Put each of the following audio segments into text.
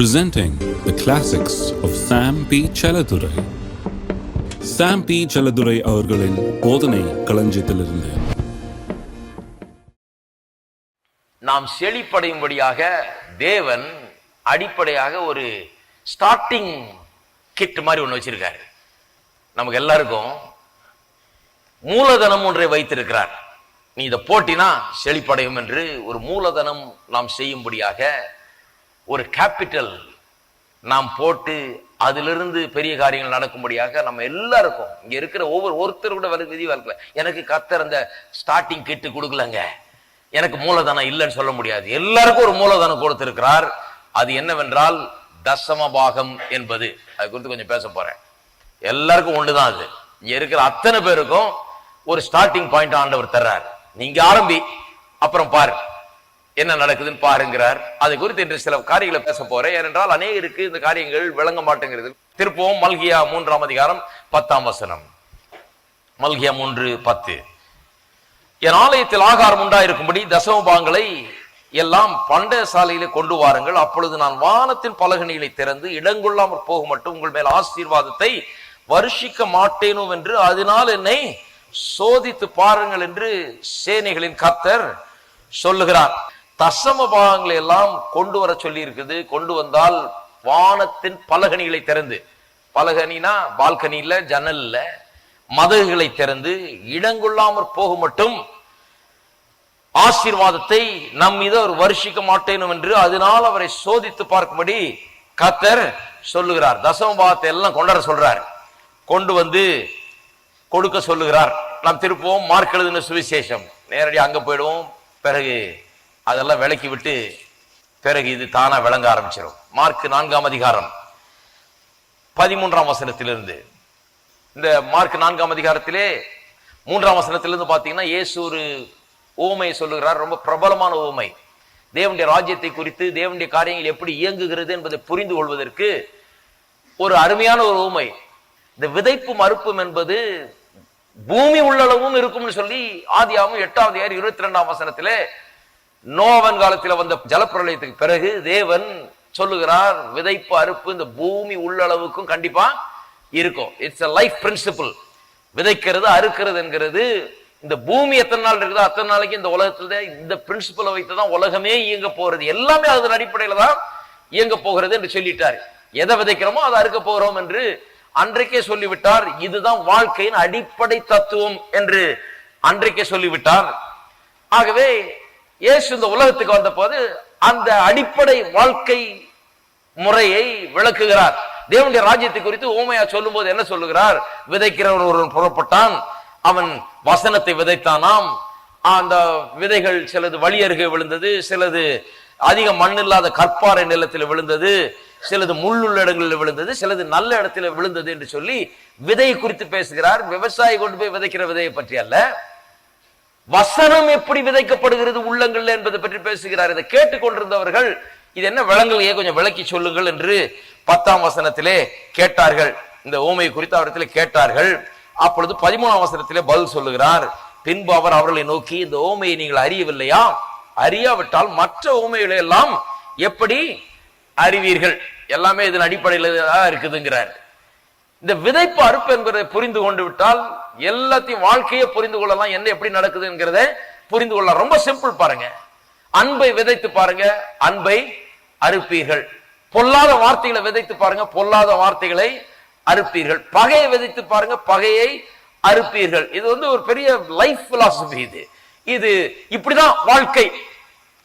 presenting the classics of Sam P. Chaladurai. Sam P Chelladurai அவர்களின் போதனை களஞ்சியத்திலிருந்து நாம் செழிப்படையும்படியாக தேவன் அடிப்படையாக ஒரு ஸ்டார்டிங் கிட் மாதிரி ஒன்று வச்சிருக்காரு நமக்கு எல்லாருக்கும் மூலதனம் ஒன்றை வைத்திருக்கிறார் நீ இதை போட்டினா செழிப்படையும் என்று ஒரு மூலதனம் நாம் செய்யும்படியாக ஒரு கேபிட்டல் நாம் போட்டு அதிலிருந்து பெரிய காரியங்கள் நடக்கும்படியாக நம்ம எல்லாருக்கும் இங்க இருக்கிற ஒவ்வொரு ஒருத்தர் கூட வர விதி வரல எனக்கு கத்தர் அந்த ஸ்டார்டிங் கிட்டு கொடுக்கலங்க. எனக்கு மூலதனம் இல்லைன்னு சொல்ல முடியாது. எல்லாருக்கும் ஒரு மூலதனம் கொடுத்திருக்கிறார். அது என்னவென்றால் தசம பாகம் என்பது. அது குறித்து கொஞ்சம் பேச போறேன். எல்லாருக்கும் ஒண்ணுதான் அது. இங்க இருக்கிற அத்தனை பேருக்கும் ஒரு ஸ்டார்டிங் பாயிண்ட் ஆண்டவர் தர்றார். நீங்க ஆரம்பி அப்புறம் பாரு. என்ன நடக்குதுன்னு பாருங்கிறார். அது குறித்து இன்று சில காரியங்களை பேச போறேன். ஏனென்றால் அநேகருக்கு இந்த காரியங்கள் விளங்க மாட்டேங்கிறது. திருப்பவும் மல்கியா மூன்றாம் அதிகாரம் பத்தாம் வசனம். மல்கியா மூன்று பத்து. என் ஆலயத்தில் ஆகாரம் உண்டாயிருக்கும்படி தசமபாங்களை எல்லாம் பண்டைய சாலையிலே கொண்டு வாருங்கள். அப்பொழுது நான் வானத்தின் பலகணிகளை திறந்து இடங்கொள்ளாமற் போக மட்டும் உங்கள் மேல் ஆசீர்வாதத்தை வருஷிக்க மாட்டேனோ என்று அதனால் என்னை சோதித்து பாருங்கள் என்று சேனைகளின் கத்தர் சொல்லுகிறார். தசம பாகங்களை எல்லாம் கொண்டு வர சொல்லி இருக்குது கொண்டு வந்தால் வானத்தின் பலகனிகளை திறந்து பலகனினா பால்கனி இல்ல ஜன்னல் இல்ல மதகுகளை திறந்து இடங்கொள்ளாமற் போக மட்டும் ஆசீர்வாதத்தை நம் மீது அவர் வருஷிக்க மாட்டேனும் என்று அதனால் அவரை சோதித்து பார்க்கும்படி கத்தர் சொல்லுகிறார். தசம பாகத்தை எல்லாம் கொண்டாட சொல்றார். கொண்டு வந்து கொடுக்க சொல்லுகிறார். நாம் திருப்போம் மார்க் எழுதின சுவிசேஷம். நேரடி அங்க போயிடுவோம். பிறகு அதெல்லாம் விலக்கி விட்டு பிறகு இது தானா விளங்க ஆரம்பிச்சிடும் மார்க் நான்காம் அதிகாரம். பதிமூன்றாம் வசனத்திலிருந்து. இந்த மார்க் நான்காம் அதிகாரத்திலே மூன்றாம் வசனத்திலிருந்து பார்த்தீங்கன்னா இயேசு ஒரு ஊமையை சொல்லுகிறார். ரொம்ப பிரபலமான ஓமை தேவனுடைய ராஜ்யத்தை குறித்து தேவனுடைய காரியங்கள் எப்படி இயங்குகிறது என்பதை புரிந்து கொள்வதற்கு ஒரு அருமையான ஒரு ஊமை இந்த விதைப்பு மறுப்பும் என்பது பூமி உள்ளளவும் இருக்கும்னு சொல்லி ஆதியாவும் எட்டாவது ஏர் இருபத்தி ரெண்டாம் வசனத்திலே நோவன் காலத்தில் வந்த ஜலப்பிரளயத்துக்கு பிறகு தேவன் சொல்லுகிறார் விதைப்பு அறுப்பு இந்த பூமி உள்ளளவுக்கும் கண்டிப்பா இருக்கும். இட்ஸ் அ லைஃப் பிரின்சிபிள் விதைக்கிறது அறுக்கிறது என்கிறது இந்த பூமி எத்தனை நாள் இருக்குதோ அத்தனை நாளைக்கு இந்த உலகத்துல இந்த பிரின்சிபலை வைத்து தான் உலகமே இயங்க போறது எல்லாமே அதன் அடிப்படையில தான் இயங்க போகிறது என்று சொல்லிட்டார். எதை விதைக்கிறோமோ அதை அறுக்க போகிறோம் என்று அன்றைக்கே சொல்லிவிட்டார். இதுதான் வாழ்க்கையின் அடிப்படை தத்துவம் என்று அன்றைக்கே சொல்லிவிட்டார். ஆகவே இயேசு இந்த உலகத்துக்கு வந்த போது அந்த அடிப்படை வாழ்க்கை முறையை விளக்குகிறார். தேவனுடைய ராஜ்யத்தை குறித்து ஓமையா சொல்லும் போது என்ன சொல்லுகிறார்? விதைக்கிறவன் ஒருவன் புறப்பட்டான் அவன் வசனத்தை விதைத்தானாம். அந்த விதைகள் சிலது வழி அருகே விழுந்தது சிலது அதிக மண் இல்லாத கற்பாறை நிலத்தில் விழுந்தது சிலது முள்ளுள்ள இடங்களில் விழுந்தது சிலது நல்ல இடத்துல விழுந்தது என்று சொல்லி விதையை குறித்து பேசுகிறார். விவசாயி கொண்டு போய் விதைக்கிற விதையை பற்றி அல்ல. வசனம் எப்படி விதைக்கப்படுகிறது உள்ளங்கள் என்பதை பற்றி பேசுகிறார். இதை கேட்டுக்கொண்டிருந்தவர்கள் இது என்ன விலங்குகளையே கொஞ்சம் விளக்கி சொல்லுங்கள் என்று பத்தாம் வசனத்திலே கேட்டார்கள். இந்த ஊமையை குறித்து அவரிடத்திலே கேட்டார்கள். அப்பொழுது பதிமூணாம் வசனத்திலே பதில் சொல்லுகிறார். பின்பு அவர் அவர்களை நோக்கி இந்த ஓமையை நீங்கள் அறியவில்லையா? அறியாவிட்டால் மற்ற ஓமைகளை எல்லாம் எப்படி அறிவீர்கள்? எல்லாமே இதன் அடிப்படையில் இருக்குதுங்கிறார். இந்த விதைப்பு அறுப்பு என்பதை புரிந்து கொண்டு விட்டால் எல்லாத்தையும் வாழ்க்கையை புரிந்து கொள்ளலாம். என்ன எப்படி நடக்குது என்கிறத புரிந்து கொள்ளலாம். ரொம்ப சிம்பிள் பாருங்க. அன்பை விதைத்து பாருங்க. அன்பை அறுப்பீர்கள். பொல்லாத வார்த்தைகளை விதைத்து பாருங்க. பொல்லாத வார்த்தைகளை அறுப்பீர்கள். பகையை விதைத்து பாருங்க. பகையை அறுப்பீர்கள். இது வந்து ஒரு பெரிய லைஃப் பிலாசபி இது. இது இப்படிதான் வாழ்க்கை.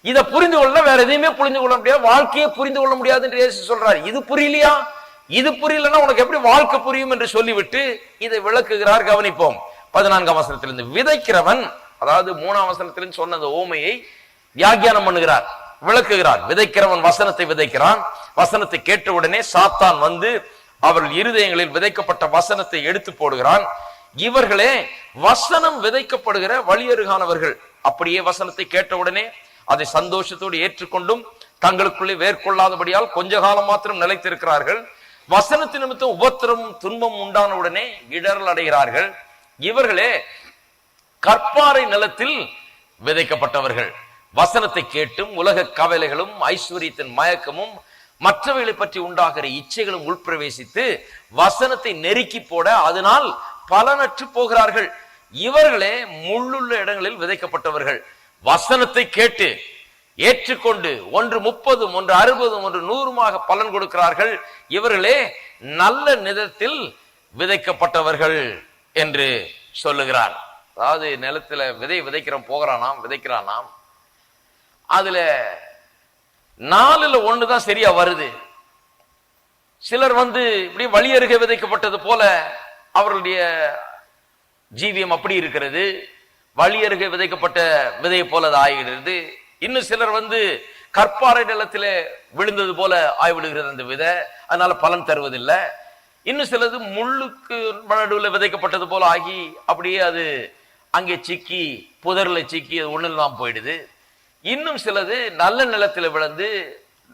இதை புரிந்து கொள்ள வேற எதையுமே புரிந்து கொள்ள முடியாது. வாழ்க்கையை புரிந்து கொள்ள முடியாது என்று சொல்றாரு. இது புரியலையா? இது புரியலன்னா உனக்கு எப்படி வாழ்க்கை புரியும் என்று சொல்லிவிட்டு இதை விளக்குகிறார் கவனிப்போம். பதினான்காம் வசனத்திலிருந்து விதைக்கிறவன் அதாவது மூணாம் வசனத்திலிருந்து சொன்ன ஓமையை வியாக்கியானம் பண்ணுகிறார் விளக்குகிறார். விதைக்கிறவன் வசனத்தை விதைக்கிறான். வசனத்தை கேட்ட உடனே சாத்தான் வந்து அவர்கள் இருதயங்களில் விதைக்கப்பட்ட வசனத்தை எடுத்து போடுகிறான். இவர்களே வசனம் விதைக்கப்படுகிற வழியருகானவர்கள். அப்படியே வசனத்தை கேட்டவுடனே அதை சந்தோஷத்தோடு ஏற்றுக்கொண்டும் தங்களுக்குள்ளே வேர்கொள்ளாதபடியால் கொஞ்ச காலம் மாத்திரம் நிலைத்திருக்கிறார்கள். வசனத்து நிமித்தம் உபத்திரம் துன்பம் உண்டான உடனே இடரல் அடைகிறார்கள். இவர்களே கற்பாறை நிலத்தில் விதைக்கப்பட்டவர்கள். வசனத்தை கேட்டும் உலக கவலைகளும் ஐஸ்வர்யத்தின் மயக்கமும் மற்றவைகளை பற்றி உண்டாகிற இச்சைகளும் உள்பிரவேசித்து வசனத்தை நெருக்கி போட அதனால் பலனற்று போகிறார்கள். இவர்களே முள்ளுள்ள இடங்களில் விதைக்கப்பட்டவர்கள். வசனத்தை கேட்டு ஏற்றுக்கொண்டு ஒன்று முப்பதும் ஒன்று அறுபதும் ஒன்று நூறுமாக பலன் கொடுக்கிறார்கள். இவர்களே நல்ல நிதத்தில் விதைக்கப்பட்டவர்கள் என்று சொல்லுகிறார். அதாவது நிலத்துல விதை விதைக்கிறோம் போகிறானாம் விதைக்கிறானாம். அதுல நாலுல ஒண்ணுதான் சரியா வருது. சிலர் வந்து இப்படி வழியருகே விதைக்கப்பட்டது போல அவர்களுடைய ஜீவியம் அப்படி இருக்கிறது. வழியருகே விதைக்கப்பட்ட விதையை போல அது ஆகிடுறது இன்னும் சிலர் வந்து கற்பாறை நிலத்திலே விழுந்தது போல ஆய்விடுகிறது அந்த விதை. அதனால பலன் தருவதில்லை. இன்னும் சிலது முள்ளுக்கு நடுவில் விதைக்கப்பட்டது போல ஆகி அப்படியே அது அங்கே சிக்கி புதரில் சிக்கி அது ஒண்ணுலாம் போயிடுது. இன்னும் சிலது நல்ல நிலத்தில் விழுந்து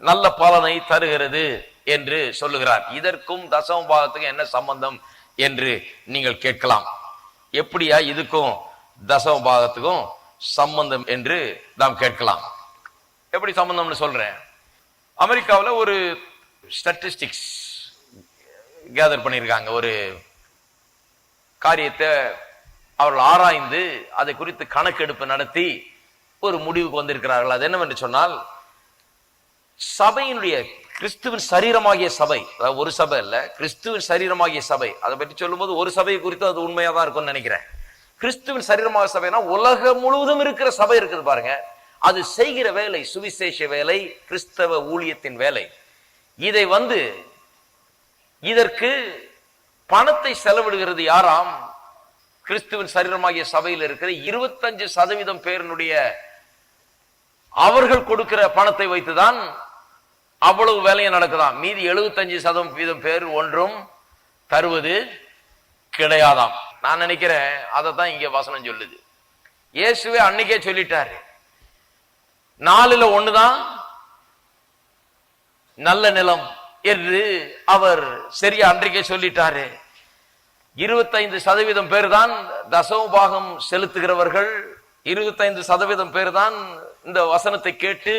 நல்ல பலனை தருகிறது என்று சொல்லுகிறார். இதற்கும் தசம பாகத்துக்கும் என்ன சம்பந்தம் என்று நீங்கள் கேட்கலாம். எப்படியா இதுக்கும் தசம பாகத்துக்கும் சம்பந்தம் என்று நாம் கேட்கலாம். எப்படி சம்பந்தம்னு சொல்றேன்? அமெரிக்காவில் ஒரு ஸ்டாட்டிஸ்டிக்ஸ் கேதர் பண்ணியிருக்காங்க. ஒரு காரியத்தை அவர்கள் ஆராய்ந்து அதை குறித்து கணக்கெடுப்பு நடத்தி ஒரு முடிவுக்கு வந்திருக்கிறார்கள். அது என்னவென்று சொன்னால் சபையினுடைய கிறிஸ்துவின் சரீரமாகிய சபை அதாவது ஒரு சபை இல்ல கிறிஸ்துவின் சரீரமாகிய சபை அதை பற்றி சொல்லும்போது ஒரு சபையை குறித்து அது உண்மையா தான் இருக்கும்னு நினைக்கிறேன். கிறிஸ்துவின் சரீரமாக சபைனா உலகம் முழுவதும் இருக்கிற சபை இருக்குது பாருங்க. அது செய்கிற வேலை சுவிசேஷ வேலை கிறிஸ்தவ ஊழியத்தின் வேலை. இதை வந்து இதற்கு பணத்தை செலவிடுகிறது யாராம்? கிறிஸ்துவின் சரீரமாகிய சபையில் இருக்கிற இருபத்தஞ்சு சதவீதம் பேரினுடைய அவர்கள் கொடுக்கிற பணத்தை வைத்துதான் அவ்வளவு வேலையும் நடக்குதாம். மீதி எழுபத்தஞ்சு சதவீதம் பேர் ஒன்றும் தருவது கிடையாதாம். நான் நினைக்கிறேன் அதை தான் இங்க வசனம் சொல்லுது. இயேசுவே அன்னைக்கே சொல்லிட்டாரு. நாலுல ஒண்ணுதான் நல்ல நிலம் என்று அவர் சரியா அன்றைக்கே சொல்லிட்டாரு. இருபத்தைந்து சதவீதம் பேர் தான் தசமபாகம் செலுத்துகிறவர்கள் இருபத்தைந்து சதவீதம் பேர் தான் இந்த வசனத்தை கேட்டு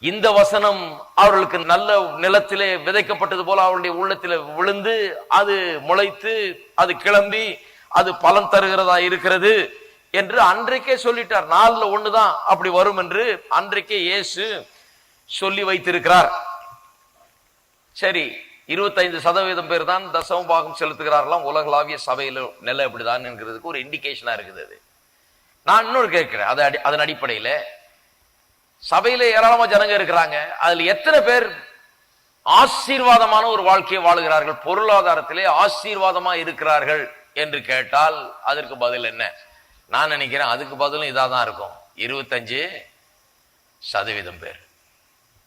இந்த வசனம் அவர்களுக்கு நல்ல நிலத்திலே விதைக்கப்பட்டது போல அவருடைய உள்ளத்திலே விழுந்து அது முளைத்து அது கிளம்பி அது பலன் தருகிறதா இருக்கிறது என்று அன்றைக்கே சொல்லிட்டார். நாளில் ஒண்ணுதான் அப்படி வரும் என்று அன்றைக்கே இயேசு சொல்லி வைத்திருக்கிறார். சரி இருபத்தைந்து சதவீதம் பேர் தான் தசம பாகம் செலுத்துகிறார்களாம். உலகளாவிய சபையில நிலை இப்படிதான் என்கிறதுக்கு ஒரு இண்டிகேஷனா இருக்குது அது. நான் இன்னொரு கேட்கிறேன். அது அடி- அதன் அடிப்படையில சபையில ஏராளமா ஜனங்க இருக்கிறாங்க. அதுல எத்தனை பேர் ஆசீர்வாதமான ஒரு வாழ்க்கையை வாழுகிறார்கள்? பொருளாதாரத்திலே ஆசீர்வாதமா இருக்கிறார்கள் என்று கேட்டால் அதற்கு பதில் என்ன? நான் நினைக்கிறேன் அதுக்கு பதிலும் இதாக தான் இருக்கும். இருபத்தஞ்சு சதவீதம் பேர்.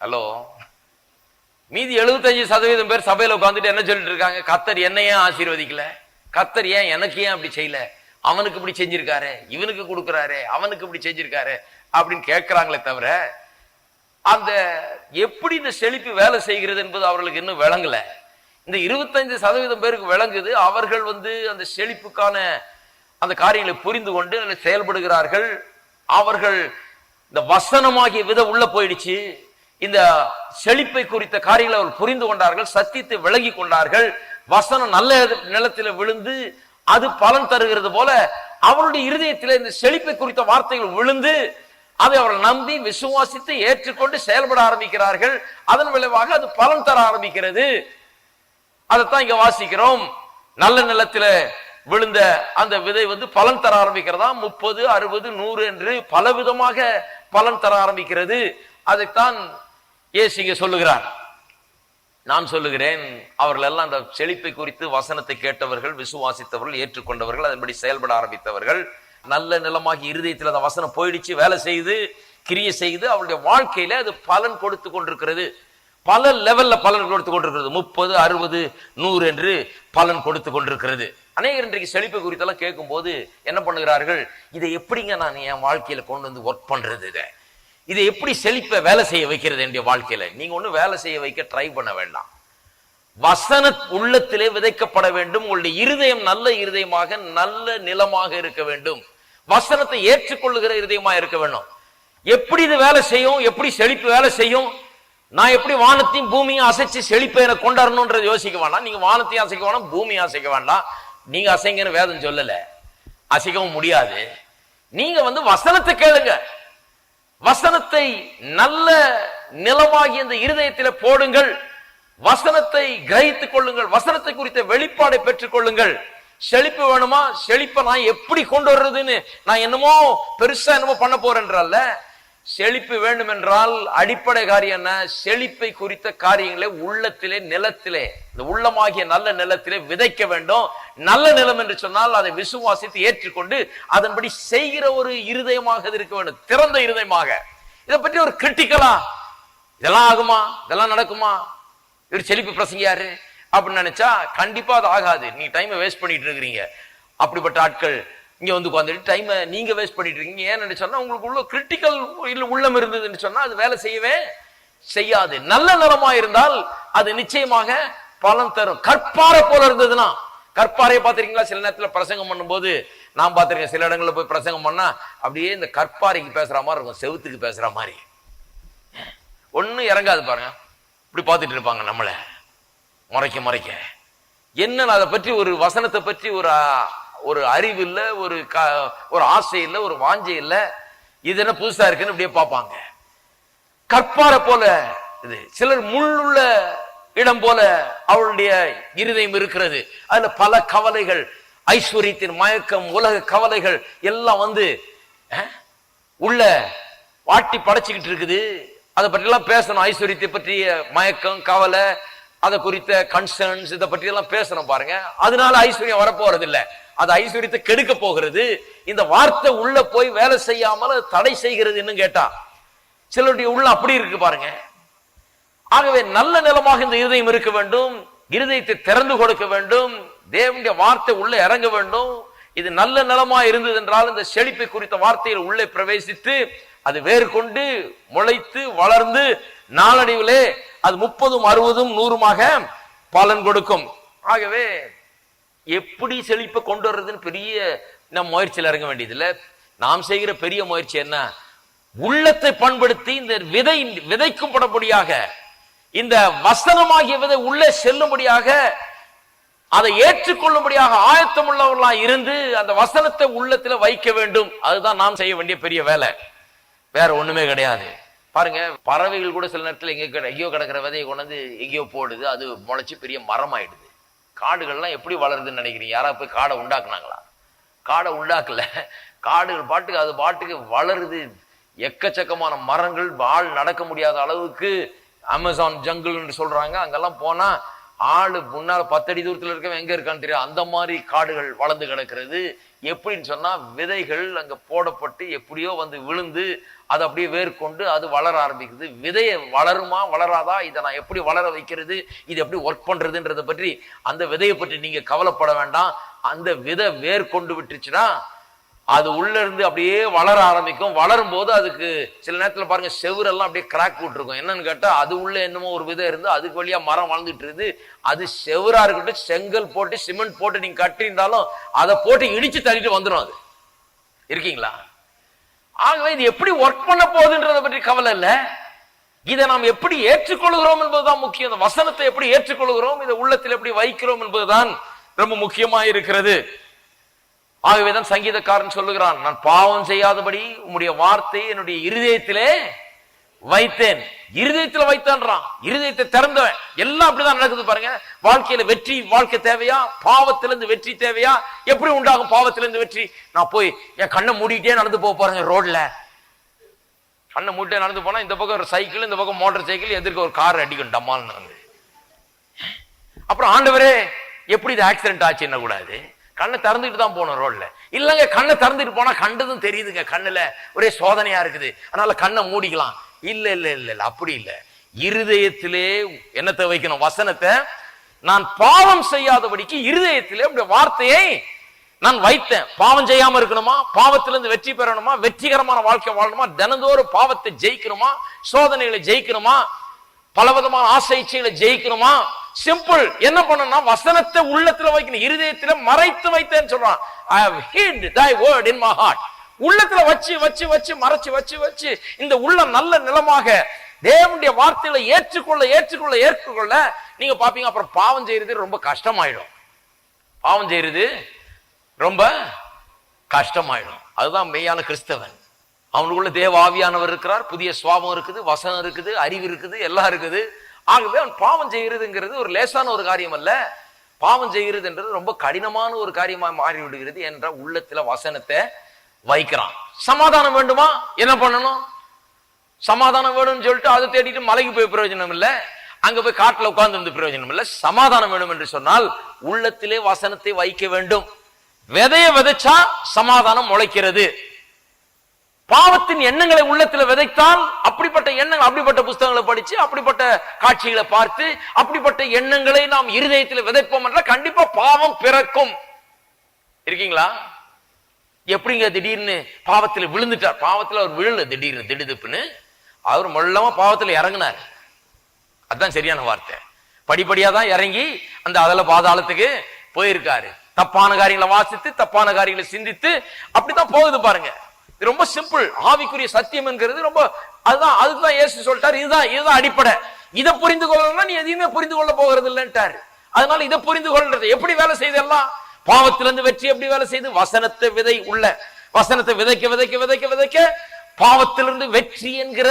ஹலோ? மீதி 75% சதவீதம் பேர் சபையில உட்காந்துட்டு என்ன சொல்லிட்டு இருக்காங்க? கத்தர் என்ன ஏன் ஆசீர்வதிக்கல? கத்தர் ஏன் எனக்கு ஏன் அப்படி செய்யல? அவனுக்கு இப்படி செஞ்சிருக்காரு. இவனுக்கு கொடுக்குறாரு. அவனுக்கு இப்படி செஞ்சிருக்காரு. அப்படின்னு கேட்கிறாங்களே தவிர அந்த எப்படி இந்த செழிப்பு வேலை செய்கிறது என்பது அவர்களுக்கு இன்னும் விளங்கல. இந்த இருபத்தைந்து சதவீதம் பேருக்கு விளங்குது. அவர்கள் வந்து அந்த செழிப்புக்கான அந்த காரியங்களை புரிந்து கொண்டு அதில் செயல்படுகிறார்கள். அவர்கள் இந்த வசனமாகிய விதம் உள்ள போயிடுச்சு. இந்த செழிப்பை குறித்த காரியங்களை அவர்கள் புரிந்து கொண்டார்கள். சத்தியத்தை விளங்கி கொண்டார்கள். வசனம் நல்ல நிலத்தில் விழுந்து அது பலன் தருகிறது போல அவருடைய இருதயத்தில் இந்த செழிப்பை குறித்த வார்த்தைகள் விழுந்து அதை அவர்கள் நம்பி விசுவாசித்து ஏற்றுக்கொண்டு செயல்பட ஆரம்பிக்கிறார்கள். அதன் விளைவாக அது பலன் தர ஆரம்பிக்கிறது. அதைத்தான் இங்க வாசிக்கிறோம். நல்ல நிலத்தில் விழுந்த அந்த விதை வந்து பலன் தர ஆரம்பிக்கிறதா? முப்பது அறுபது நூறு என்று பலவிதமாக பலன் தர ஆரம்பிக்கிறது. அதைத்தான் இயேசு இங்க சொல்லுகிறார். நான் சொல்லுகிறேன் அவர்கள் எல்லாம் அந்த செழிப்பை குறித்து வசனத்தை கேட்டவர்கள் விசுவாசித்தவர்கள் ஏற்றுக்கொண்டவர்கள் அதன்படி செயல்பட ஆரம்பித்தவர்கள். நல்ல நிலமாகி இருதயத்தில் அந்த வசனம் போயிடுச்சு வேலை செய்து கிரியை செய்து அவளுடைய வாழ்க்கையில அது பலன் கொடுத்து கொண்டிருக்கிறது. பல லெவல்ல பலன் கொடுத்து கொண்டிருக்கிறது. முப்பது அறுபது நூறு என்று பலன் கொடுத்து கொண்டிருக்கிறது. அநேகர் இன்றைக்கு செழிப்பை குறித்தெல்லாம் கேட்கும்போது என்ன பண்ணுகிறார்கள்? இதை எப்படிங்க நான் என் வாழ்க்கையில கொண்டு வந்து ஒர்க் பண்றது இதை? இதை எப்படி செழிப்பை வேலை செய்ய வைக்கிறது என்னுடைய வாழ்க்கையில? நீங்க ஒன்றும் வேலை செய்ய வைக்க ட்ரை பண்ண வேண்டாம். வசன உள்ளத்திலே விதைக்கப்பட வேண்டும். உங்களுடைய இருதயம் நல்ல இருதயமாக நல்ல நிலமாக இருக்க வேண்டும். வசனத்தை ஏற்றுக்கொள்ளுகிற இதயமா இருக்க வேண்டும். எப்படி இது வேலை செய்யும்? எப்படி செழிப்பு வேலை செய்யும்? நான் எப்படி வானத்தையும் பூமியும் அசைச்சு செழிப்பை என கொண்டாடணும்ன்றது யோசிக்க வேண்டாம். நீங்க வானத்தையும் அசைக்க வேண்டாம் பூமியும் அசைக்க வேண்டாம். நீங்க அசைங்கன்னு வேதம் சொல்லல. அசைக்கவும் முடியாது. நீங்க வந்து வசனத்தை கேளுங்க. வசனத்தை நல்ல நிலமாகி இந்த இருதயத்தில போடுங்கள். வசனத்தை கிரகித்துக் கொள்ளுங்கள். வசனத்தை குறித்த வெளிப்பாடை பெற்றுக் கொள்ளுங்கள். செழிப்பு வேணுமா? செழிப்பை நான் எப்படி கொண்டு வர்றதுன்னு நான் என்னமோ பெருசா என்னமோ பண்ண போறேன்றால செழிப்பு வேண்டும் என்றால் அடிப்படை காரியம் என்ன? செழிப்பை குறித்த காரியங்களை உள்ளத்திலே நிலத்திலே இந்த உள்ளமாகிய நல்ல நிலத்திலே விதைக்க வேண்டும். நல்ல நிலம் என்று சொன்னால் அதை விசுவாசித்து ஏற்றுக்கொண்டு அதன்படி செய்கிற ஒரு இருதயமாக இருக்க வேண்டும். திறந்த இருதயமாக. இதை பற்றி ஒரு கிரிட்டிக்கலா இதெல்லாம் ஆகுமா? இதெல்லாம் நடக்குமா? இவர் செழிப்பு பிரசங்கியாரு. அப்படின்னு நினைச்சா கண்டிப்பா அது ஆகாது. நீங்க டைமை வேஸ்ட் பண்ணிட்டு இருக்கிறீங்க. அப்படிப்பட்ட ஆட்கள் இங்க வந்து உட்காந்துட்டு டைமை நீங்க வேஸ்ட் பண்ணிட்டு இருக்கீங்க. ஏன்னு நினைச்சோன்னா உங்களுக்கு உள்ள கிரிட்டிக்கல் இல்லை உள்ளம் இருந்ததுன்னு சொன்னா அது வேலை செய்யவே செய்யாது. நல்ல நிறமா இருந்தால் அது நிச்சயமாக பலன் தரும். கற்பாறை போல இருந்ததுன்னா கற்பாறையை பார்த்துருக்கீங்களா? சில நேரத்தில் பிரசங்கம் பண்ணும்போது நான் பார்த்துருக்கேன் சில இடங்களில் போய் பிரசங்கம் பண்ணா அப்படியே இந்த கற்பாறைக்கு பேசுற மாதிரி இருக்கும் செவுத்துக்கு பேசுற மாதிரி. ஒன்றும் இறங்காது பாருங்க. இப்படி பார்த்துட்டு இருப்பாங்க நம்மளை. முறைக்க முறைக்க. என்ன அதை பற்றி ஒரு வசனத்தை பற்றி ஒரு ஒரு அறிவு இல்லை ஒரு க- ஒரு ஆசை இல்லை ஒரு வாஞ்சை இல்லை. இது என்ன புதுசா இருக்குன்னு இப்படியே பார்ப்பாங்க. கற்பாரை போல இது சிலர் முள்ளுள்ள இடம் போல அவளுடைய இருதயம் இருக்கிறது. அதுல பல கவலைகள் ஐஸ்வர்யத்தின் மயக்கம் உலக கவலைகள் எல்லாம் வந்து உள்ள வாட்டி படைச்சுக்கிட்டு இருக்குது. அதை பற்றிலாம் பேசணும். ஐஸ்வர்யத்தை பற்றிய மயக்கம் கவலை அதை குறித்த கன்சர்ன்ஸ் இதை பற்றி எல்லாம் பேசணும் பாருங்க. அதனால ஐஸ்வர்யம் வரப்போறது இல்லை அது ஐஸ்வர்யத்தை கெடுக்க போகிறது. இந்த வார்த்தை உள்ள போய் வேலை செய்யாமல் தடை செய்கிறது கேட்டா சிலருடைய உள்ள அப்படி இருக்கு பாருங்க. ஆகவே நல்ல நிலமாக இந்த இருதயம் இருக்க வேண்டும். இருதயத்தை திறந்து கொடுக்க வேண்டும். தேவனுடைய வார்த்தை உள்ள இறங்க வேண்டும். இது நல்ல நிலமா இருந்தது என்றால் இந்த செழிப்பை குறித்த வார்த்தையில் உள்ளே பிரவேசித்து அது வேறு கொண்டு முளைத்து வளர்ந்து நாளடைவிலே அது முப்பதும் அறுபதும் நூறுமாக பலன் கொடுக்கும். ஆகவே எப்படி செழிப்பை கொண்டு வர்றதுன்னு பெரிய நம் முயற்சியில் இறங்க வேண்டியதில்லை. நாம் செய்கிற பெரிய முயற்சி என்ன? உள்ளத்தை பண்படுத்தி இந்த விதை விதைக்கும் படப்படியாக இந்த வசனமாகிய விதை உள்ளே செல்லும்படியாக அதை ஏற்றுக்கொள்ளும்படியாக ஆயத்தம் உள்ளவர்களா இருந்து அந்த வசனத்தை உள்ளத்துல வைக்க வேண்டும். அதுதான் நாம் செய்ய வேண்டிய பெரிய வேலை. வேற ஒண்ணுமே கிடையாது. பாருங்க பறவைகள் கூட சில நேரத்தில் எங்க எங்கேயோ கிடக்கிற விதையை கொண்டு வந்து எங்கேயோ போடுது அது முளைச்சி பெரிய மரம் ஆயிடுது காடுகள்லாம் எப்படி வளருதுன்னு நினைக்கிறீங்க? யாராவது போய் காடை உண்டாக்குனாங்களா? காடை உண்டாக்கல. காடுகள் பாட்டுக்கு அது பாட்டுக்கு வளருது. எக்கச்சக்கமான மரங்கள் வாழ் நடக்க முடியாத அளவுக்கு அமேசான் ஜங்கிள்னு சொல்றாங்க. அங்கெல்லாம் போனா ஆளு முன்னால பத்தடி தூரத்துல இருக்கவன் எங்க இருக்கான்னு தெரியும் அந்த மாதிரி காடுகள் வளர்ந்து கிடக்கிறது. எப்படின்னு சொன்னா விதைகள் அங்க போடப்பட்டு எப்படியோ வந்து விழுந்து அதை அப்படியே வேர்க்கொண்டு அது வளர ஆரம்பிக்குது. விதையை வளருமா வளராதா? இதை நான் எப்படி வளர வைக்கிறது? இது எப்படி ஒர்க் பண்றதுன்றதை பற்றி அந்த விதையை பற்றி நீங்க கவலைப்பட வேண்டாம். அந்த விதை வேர் கொண்டு அது உள்ள இருந்து அப்படியே வளர ஆரம்பிக்கும். வளரும் போது அதுக்கு சில நேரத்துல பாருங்க செவுரெல்லாம் அப்படியே கிராக் விட்டுருக்கும். என்னன்னு கேட்டால் அது உள்ள என்னமோ ஒரு விதம் இருந்து அதுக்கு வழியா மரம் வளர்ந்துட்டு இருந்து அது செவுரா இருக்கட்டும் செங்கல் போட்டு சிமெண்ட் போட்டு நீங்க கட்டியிருந்தாலும் அதை போட்டு இடிச்சு தள்ளிட்டு வந்துடும் அது. இருக்கீங்களா? ஆகவே இது எப்படி ஒர்க் பண்ண போகுதுன்றதை பற்றி கவலை இல்ல. இதை நாம் எப்படி ஏற்றுக்கொள்கிறோம் என்பதுதான் முக்கியம். இந்த வசனத்தை எப்படி ஏற்றுக்கொள்கிறோம் இதை உள்ளத்தில் எப்படி வைக்கிறோம் என்பதுதான் ரொம்ப முக்கியமா இருக்கிறது. ஆகவேதான் சங்கீதக்காரன் சொல்லுகிறான் நான் பாவம் செய்யாதபடி உம்முடைய வார்த்தையை என்னுடைய இருதயத்திலே வைத்தேன். இருதயத்தில் வைத்தான்றான். இருதயத்தை திறந்தவன். எல்லாம் அப்படிதான் நடக்குது பாருங்க. வாழ்க்கையில வெற்றி வாழ்க்கை தேவையா? பாவத்திலிருந்து வெற்றி தேவையா? எப்படி உண்டாகும் பாவத்திலிருந்து வெற்றி? நான் போய் என் கண்ணை மூடிட்டே நடந்து போக பாருங்க ரோட்ல. கண்ணை மூடிட்டே நடந்து போனா இந்த பக்கம் ஒரு சைக்கிள் இந்த பக்கம் மோட்டார் சைக்கிள் எதிர்க்க ஒரு கார் அடிக்கும் டம்மால் நடந்து அப்புறம் ஆண்டவரே எப்படி இது ஆக்சிடென்ட் ஆச்சு என்ன கூடாது? கண்ணை திறந்துட்டு தான் போகணும் ரோட்ல. இல்லங்க கண்ணை திறந்துட்டு போனா கண்டதும் தெரியுதுங்க. கண்ணுல ஒரே சோதனையா இருக்குது. அதனால கண்ணை மூடிக்கலாம். இல்ல இல்ல இல்ல இல்ல அப்படி இல்ல. இருதயத்திலே என்னத்தை வைக்கணும்? வசனத்தை. நான் பாவம் செய்யாதபடிக்கு இருதயத்திலே அப்படி வார்த்தையை நான் வைத்தேன். பாவம் செய்யாம இருக்கணுமா? பாவத்திலிருந்து வெற்றி பெறணுமா? வெற்றிகரமான வாழ்க்கை வாழணுமா? தினந்தோறும் பாவத்தை ஜெயிக்கணுமா? சோதனைகளை ஜெயிக்கணுமா? பலவிதமான ஆசை இச்சைகளை ஜெயிக்கணுமா? சிம்பிள் என்ன பண்ணணும்னா வசனத்தை உள்ளத்துல வைக்கணும். இருதயத்துல மறைத்து வைத்தேன்னு சொல்றான். I have hid thy word in உள்ளத்துல வச்சு வச்சு வச்சு மறைச்சு வச்சு வச்சு இந்த உள்ள நல்ல நிலமாக தேவனுடைய வார்த்தைகளை ஏற்றுக்கொள்ள ஏற்றுக்கொள்ள ஏற்றுக்கொள்ள நீங்க பாப்பீங்க அப்புறம் பாவம் செய்யறது ரொம்ப கஷ்டமாயிடும். பாவம் செய்யறது ரொம்ப கஷ்டமாயிடும். அதுதான் மெய்யான கிறிஸ்தவன். அவனுக்குள்ள தேவ ஆவியானவர் இருக்கிறார் புதிய சுவாபம் இருக்குது வசனம் இருக்குது அறிவு இருக்குது எல்லாம் இருக்குது. ஆகவே அவன் பாவம் செய்கிறதுங்கிறது ஒரு லேசான ஒரு காரியம் அல்ல பாவம் செய்கிறதுன்றது ரொம்ப கடினமான ஒரு காரியமா மாறி விடுகிறது என்றால் உள்ளத்துல வசனத்தை வைக்கிறான். சமாதானம் வேண்டுமா? என்ன பண்ணணும்? சமாதானம் வேணும்னு சொல்லிட்டு அதை தேடிட்டு மலைக்கு போய் பிரயோஜனம் இல்ல. அங்க போய் காட்டுல உட்கார்ந்து இருந்து பிரயோஜனம் இல்ல. சமாதானம் வேணும் என்று சொன்னால் உள்ளத்திலே வசனத்தை வைக்க வேண்டும். விதைய விதைச்சா சமாதானம் முளைக்கிறது. பாவத்தின் எண்ணங்களை உள்ளத்துல விதைத்தால் அப்படிப்பட்ட எண்ணங்கள் அப்படிப்பட்ட புஸ்தகங்களை படிச்சு அப்படிப்பட்ட காட்சிகளை பார்த்து அப்படிப்பட்ட எண்ணங்களை நாம் இருதயத்தில் விதைப்போம் என்றால் கண்டிப்பா பாவம் பிறக்கும். இருக்கீங்களா? எப்படிங்க திடீர்னு பாவத்துல விழுந்துட்டார்? பாவத்துல அவர் விழுல திடீர்னு திடுதுப்புன்னு. அவர் மொல்லமா பாவத்துல இறங்கினார். அதான் சரியான வார்த்தை. படிப்படியா தான் இறங்கி அந்த அதல பாதாளத்துக்கு போயிருக்காரு. தப்பான காரியங்களை வாசித்து தப்பான காரியங்களை சிந்தித்து அப்படித்தான் போகுது பாருங்க. இது ரொம்ப சிம்பிள் ஆவிக்குரிய சத்தியம் என்கிறது ரொம்ப அதுதான் அதுதான் இயேசு சொல்லிட்டாரு இதுதான் இதுதான் அடிப்படை. இதை புரிந்து கொள்ளணும்னா நீ எதையுமே புரிந்து கொள்ள போகிறது இல்லைன்ட்டாரு. அதனால இதை புரிந்து கொள்றது. எப்படி வேலை செய்தெல்லாம் பாவத்திலிருந்து வெற்றி எப்படி வேலை செய்து? வசனத்தை விதை உள்ள வசனத்தை விதைக்க விதைக்க விதைக்க விதைக்க பாவத்திலிருந்து வெற்றி என்கிற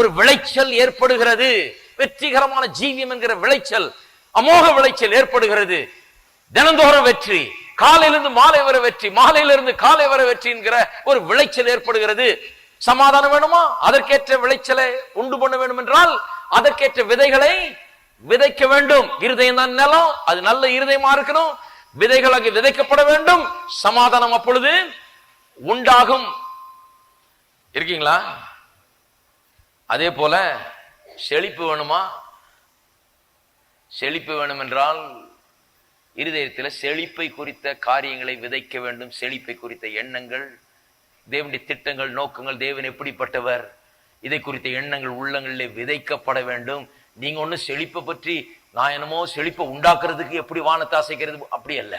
ஒரு விளைச்சல் ஏற்படுகிறது. வெற்றிகரமான ஜீவியம் என்கிற விளைச்சல் அமோக விளைச்சல் ஏற்படுகிறது. தினந்தோறும் வெற்றி. காலையிலிருந்து மாலை வர வெற்றி மாலையிலிருந்து காலை வர வெற்றி என்கிற ஒரு விளைச்சல் ஏற்படுகிறது. சமாதானம் வேணுமா? அதற்கேற்ற விளைச்சலை உண்டு பண்ண வேண்டும் என்றால் அதற்கேற்ற விதைகளை விதைக்க வேண்டும். இருதயம் தான் நிலம் அது நல்ல இருதயமா இருக்கணும். விதைகள் அங்கு விதைக்கப்பட வேண்டும். சமாதானம் அப்பொழுது உண்டாகும். இருக்கீங்களா? அதே போல செழிப்பு வேணுமா? செழிப்பு வேணும் என்றால் இருதயத்தில் செழிப்பை குறித்த காரியங்களை விதைக்க வேண்டும். செழிப்பை குறித்த எண்ணங்கள் தேவனுடைய திட்டங்கள் நோக்கங்கள் தேவன் எப்படிப்பட்டவர்? இதை குறித்த எண்ணங்கள் உள்ளங்களிலே விதைக்கப்பட வேண்டும். நீங்க ஒண்ணு செழிப்பை பற்றி நான் என்னமோ செழிப்பை உண்டாக்குறதுக்கு எப்படி வானத்தை அசைக்கிறது? அப்படி அல்ல.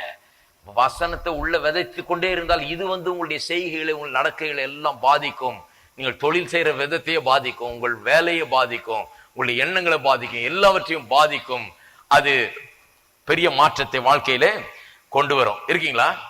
வசனத்தை உள்ள விதைத்து கொண்டே இருந்தால் இது வந்து உங்களுடைய செய்கைகளை உங்கள் நடக்கைகளை எல்லாம் பாதிக்கும். நீங்கள் தொழில் செய்யற விதத்தையே பாதிக்கும். உங்கள் வேலையை பாதிக்கும். உங்களுடைய எண்ணங்களை பாதிக்கும். எல்லாவற்றையும் பாதிக்கும். அது பெரிய மாற்றத்தை வாழ்க்கையிலே கொண்டு வரும். இருக்கீங்களா?